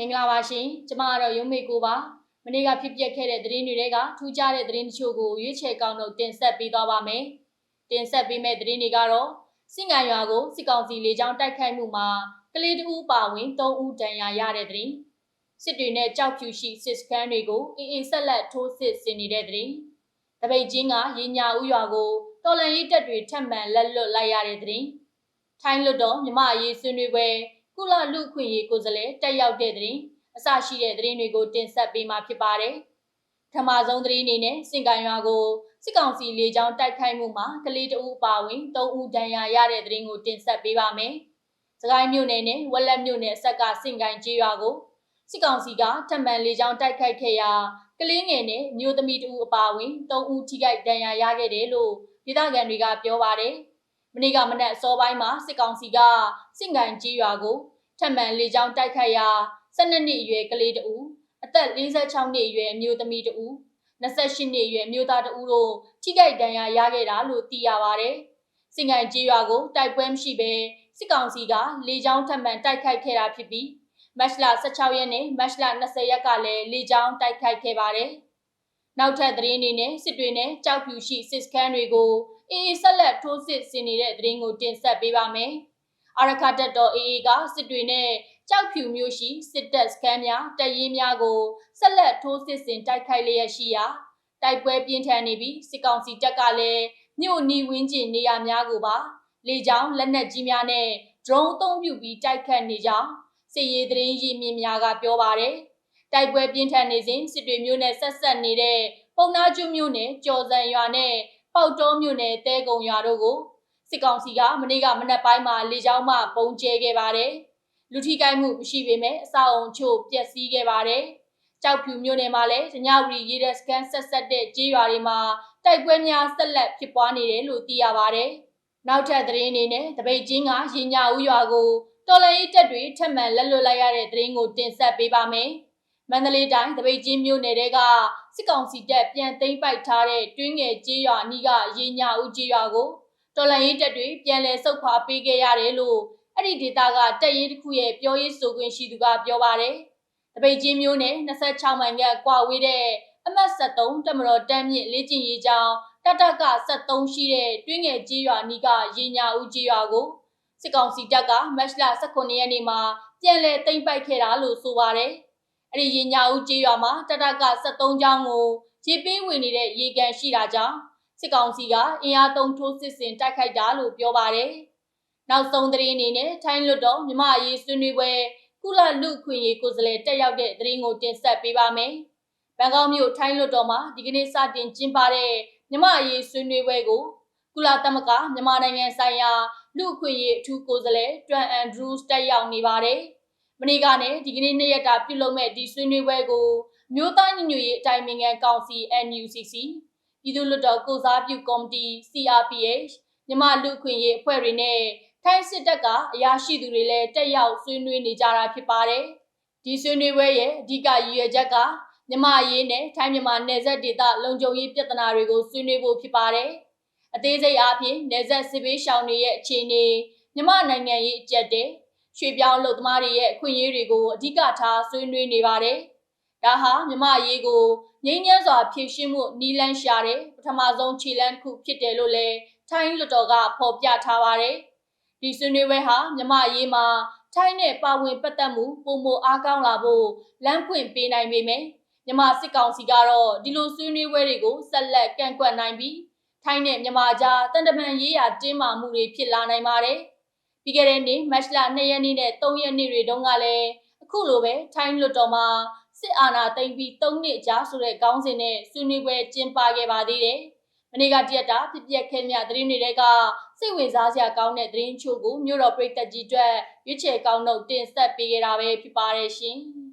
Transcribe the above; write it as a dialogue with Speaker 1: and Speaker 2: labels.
Speaker 1: မင်္ဂလာပါရှင်ကျမကတော့ရုံးမေကိုပါမနေ့ကဖြစ်ပျက်ခဲ့တဲ့သတင်းတွေကထူးခြားတဲ့သတင်းတချို့ကိုရွေးချယ်ကောင်းတော့တင်ဆက်ပေးသွားပါမယ်တင်ဆက်ပေးမယ့်သတင်းတွေကတော့စစ်ငံရွာကိုစစ်ကောင်စီလေကြောင်းတိုက်ခိုက်မှုမှာကလေးတဦးပါဝင်၃ဦးဒဏ်ရာရတဲ့သတင်းစစ်တွေနဲ့ကြောက်ဖြူရှိစစ်စခန်းတွေကိုအေးအေးဆက်လက်ထိုးစစ်ဆင်နေတဲ့သတင်းတပိတ်ချင်းကရင်းညာဦးရွာကိုတော်လန်ရေးတပ်တွေထပ်မံလက်လွတ်လိုက်ရတဲ့သတင်းထိုင်းလွတ်တော်မြမအရေးဆွေးနွေးပွဲ ကုလလူခွင့်ရေးကိုယ်စားလှယ်တက်ရောက်တဲ့သတင်းအစရှိတဲ့သတင်းတွေကိုတင်ဆက်ပေးမှာဖြစ်ပါတယ်။ပထမဆုံးသတင်းအနေနဲ့စင်ကန်ရွာကိုစစ်ကောင်စီလေကြောင်းတိုက်ခိုက်မှုမှာကလေးတအုပ်ပါဝင်၃ဦးဒဏ်ရာရတဲ့သတင်းကိုတင်ဆက်ပေးပါမယ်။စကိုင်းမြို့နယ်နဲ့ဝက်လက်မြို့နယ်အဆက်ကစင်ကန်ကျေးရွာကိုစစ်ကောင်စီကထပ်မံလေကြောင်းတိုက်ခိုက်ခဲ့ရာကလေးငယ်နဲ့မျိုးသမီးတဦးအပါဝင်၃ဦးထိခိုက်ဒဏ်ရာရခဲ့တယ်လို့ဒေသခံတွေကပြောပါတယ်။မနေ့ကမနက်အစောပိုင်းမှာစစ်ကောင်စီကစင်ကန်ကြီးရွာကို ထပ်မံလေကြောင်းတိုက်ခိုက်ရာ12နှစ်အရွယ်ကလေးတဦးအသက်46နှစ်အရွယ်အမျိုးသမီးတဦး28နှစ်အရွယ်အမျိုးသားတဦးတို့ထိခိုက်ဒဏ်ရာရခဲ့တာလို့သိရပါတယ်။စင်ကန်ကြီးရွာကိုတိုက်ပွဲမရှိဘဲစစ်ကောင်စီကလေကြောင်းထပ်မံတိုက်ခိုက်ခဲ့တာဖြစ်ပြီးမတ်လ16ရက်နေ့မတ်လ20ရက်ကလည်းလေကြောင်းတိုက်ခိုက်ခဲ့ပါတယ်။နောက်ထပ်သတင်းအနေနဲ့စစ်တွေနဲ့ကြောက်ဖြူရှိစစ်စခန်းတွေကိုအေးအေးဆက်လက်ထိုးစစ်ဆင်နေတဲ့သတင်းကိုတင်ဆက်ပေးပါမယ်။ အာရခတက်တော်အေးအေးကစစ်တွေနဲ့ကြောက်ဖြူမျိုးရှိစစ်တပ်စခန်းများတရင်များကိုဆက်လက်ထိုးစစ်ဆင်တိုက်ခိုက်လျက်ရှိရာတိုက်ပွဲပြင်းထန်နေပြီးစစ်ကောင်စီတပ်ကလည်းမြို့နီဝင်းကျင်နေရာများကိုပါလေကြောင်းလက်နက်ကြီးများနဲ့ drone အသုံးပြုပြီးတိုက်ခတ်နေကြောင်းစစ်ရေးသတင်းရည်မြစ်များကပြောပါတယ်တိုက်ပွဲပြင်းထန်နေစဉ်စစ်တွေမျိုးနဲ့ဆက်ဆက်နေတဲ့ပုံနာကျွမျိုးနဲ့ကြော်စံရွာနဲ့ပေါက်တော်မျိုးနဲ့တဲကုံရွာတို့ကို စစ်ကောင်စီကမနေ့ကမနက်ပိုင်းမှာလေကြောင်းမှပုံကျဲခဲ့ပါတယ်။လူထိခိုက်မှုမရှိပေမဲ့အဆောက်အုံချို့ပျက်စီးခဲ့ပါတယ်။ကြောက်ဖြူမြို့နယ်မှာလည်းညဝရီရေဒက်စကန်ဆက်ဆက်တဲ့ကြေးရွာတွေမှာတိုက်ပွဲများဆက်လက်ဖြစ်ပွားနေတယ်လို့သိရပါတယ်။နောက်ထပ်သတင်းအနေနဲ့တပိတ်ချင်းကရင်ညာဦးရွာကိုတော်လန်ရေးတပ်တွေထပ်မံလက်လွတ်လိုက်ရတဲ့သတင်းကိုတင်ဆက်ပေးပါမယ်။မန္တလေးတိုင်းတပိတ်ချင်းမြို့နယ်တဲကစစ်ကောင်စီတပ်ပြန်သိမ်းပိုက်ထားတဲ့တွင်းငယ်ကြေးရွာအနီးကရင်ညာဦးကြေးရွာကို တော်လန်ရေးတပ်တွေပြန်လည်ဆုတ်ခွာပေးခဲ့ရတယ်လို့အဲ့ဒီဒေတာကတက်ရေးတစ်ခုရဲ့ပြောရေးဆိုခွင့်ရှိသူကပြောပါတယ်။တပိတ်ချင်းမျိုးနဲ့26မိုင်ကကွာဝေးတဲ့အမတ်73တမတော်တမ်းမြင့်လေးကျင်ရေးကြောင်းတတက73ရှိတဲ့တွင်းငယ်ကြီးရွာနီးကရေညာဦးကြီးရွာကိုစစ်ကောင်စီတပ်ကမတ်လ18ရက်နေ့မှာပြန်လည်သိမ်းပိုက်ခဲ့တာလို့ဆိုပါတယ်။အဲ့ဒီရေညာဦးကြီးရွာမှာတတက73ကျောင်းကိုရေပေးဝင်နေတဲ့ရေကန်ရှိတာကြောင့် စစ်ကောင်စီကအင်အားသုံးထိုးစစ်ဆင်တိုက်ခိုက်တာလို့ပြောပါတယ်။နောက်ဆုံးသတင်းအနေနဲ့ထိုင်းလွတ်တော်မြမအရေးဆွေးနွေးပွဲကုလလူခွင့်ရေးကိုယ်စားလှယ်တက်ရောက်တဲ့သတင်းကိုတင်ဆက်ပေးပါမယ်။ဘန်ကောက်မြို့ထိုင်းလွတ်တော်မှာဒီကနေ့စတင်ကျင်းပတဲ့မြမအရေးဆွေးနွေးပွဲကိုကုလသမဂ္ဂမြန်မာနိုင်ငံဆိုင်ရာလူခွင့်ရေးအထူးကိုယ်စားလှယ်တွမ်အန်ဒရူးစ်တက်ရောက်နေပါတယ်။မနေ့ကနဲ့ဒီကနေ့နေ့ရက်တာပြုလုပ်မဲ့ဒီဆွေးနွေးပွဲကိုမြို့သားညီညွတ်ရေးအတိုင်းအမြံကောင်စီ NUCC ပြည်သူ့လွှတ်တော်ကိုစားပြုကော်မတီ CRPH မြမလူခွင့်ရေးအဖွဲ့တွေနဲ့ထိုင်းစစ်တပ်ကအရာရှိသူတွေလည်းတက်ရောက်ဆွေးနွေးနေကြတာဖြစ်ပါတယ်။ဒီဆွေးနွေးပွဲရဲ့အဓိကရည်ရွယ်ချက်ကမြမရေးနဲ့ထိုင်းမြန်မာနယ်စပ်ဒေသလုံခြုံရေးပြဿနာတွေကိုဆွေးနွေးဖို့ဖြစ်ပါတယ်။အသေးစိတ်အားဖြင့်နယ်စပ်စစ်ပေးရှောင်တွေရဲ့အခြေအနေမြမနိုင်ငံရေးအကျက်တဲ့ရွှေပြောင်းလုပ်သမားတွေရဲ့အခွင့်အရေးတွေကိုအဓိကထားဆွေးနွေးနေပါတယ်။ဒါဟာမြမရေးကို ငြိမ်းချမ်းစွာဖြည့်ရှင်းမှုနီလန်းရှာတဲ့ပထမဆုံးခြေလှမ်းတစ်ခုဖြစ်တယ်လို့လည်းထိုင်းလွှတ်တော်ကဖော်ပြထားပါတယ်။ဒီဆွေးနွေးပွဲဟာမြမအရေးမှာထိုင်းနဲ့ပါဝင်ပတ်သက်မှုပုံမအားကောင်းလာဖို့လမ်းဖွင့်ပေးနိုင်ပေမယ့်မြမစစ်ကောင်စီကတော့ဒီလိုဆွေးနွေးပွဲတွေကိုဆက်လက်ကန့်ကွက်နိုင်ပြီးထိုင်းနဲ့မြန်မာကြားတန်တမန်ရေးရာတင်းမာမှုတွေဖြစ်လာနိုင်ပါတယ်။ပြီးခဲ့တဲ့နေ့မတ်လ2ရက်နေ့နဲ့3ရက်နေ့တွေတုန်းကလည်းအခုလိုပဲထိုင်းလွတ်တော်မှာ စစ်အာဏာသိမ်းပြီး3နှစ်ကြာဆိုတဲ့ခေါင်းစဉ်နဲ့ဆွေးနွေးပွဲကျင်းပခဲ့ပါသေးတယ်။မနေ့ကတရက်တာဖြစ်ပျက်ခဲ့မြသတင်းတွေကစိတ်ဝင်စားစရာကောင်းတဲ့သတင်းချို့ကိုမြို့တော်ပြည်သက်ကြီးအတွက်ရွေးချယ်ကောင်းတော့တင်ဆက်ပေးခဲ့တာပဲဖြစ်ပါတယ်ရှင်။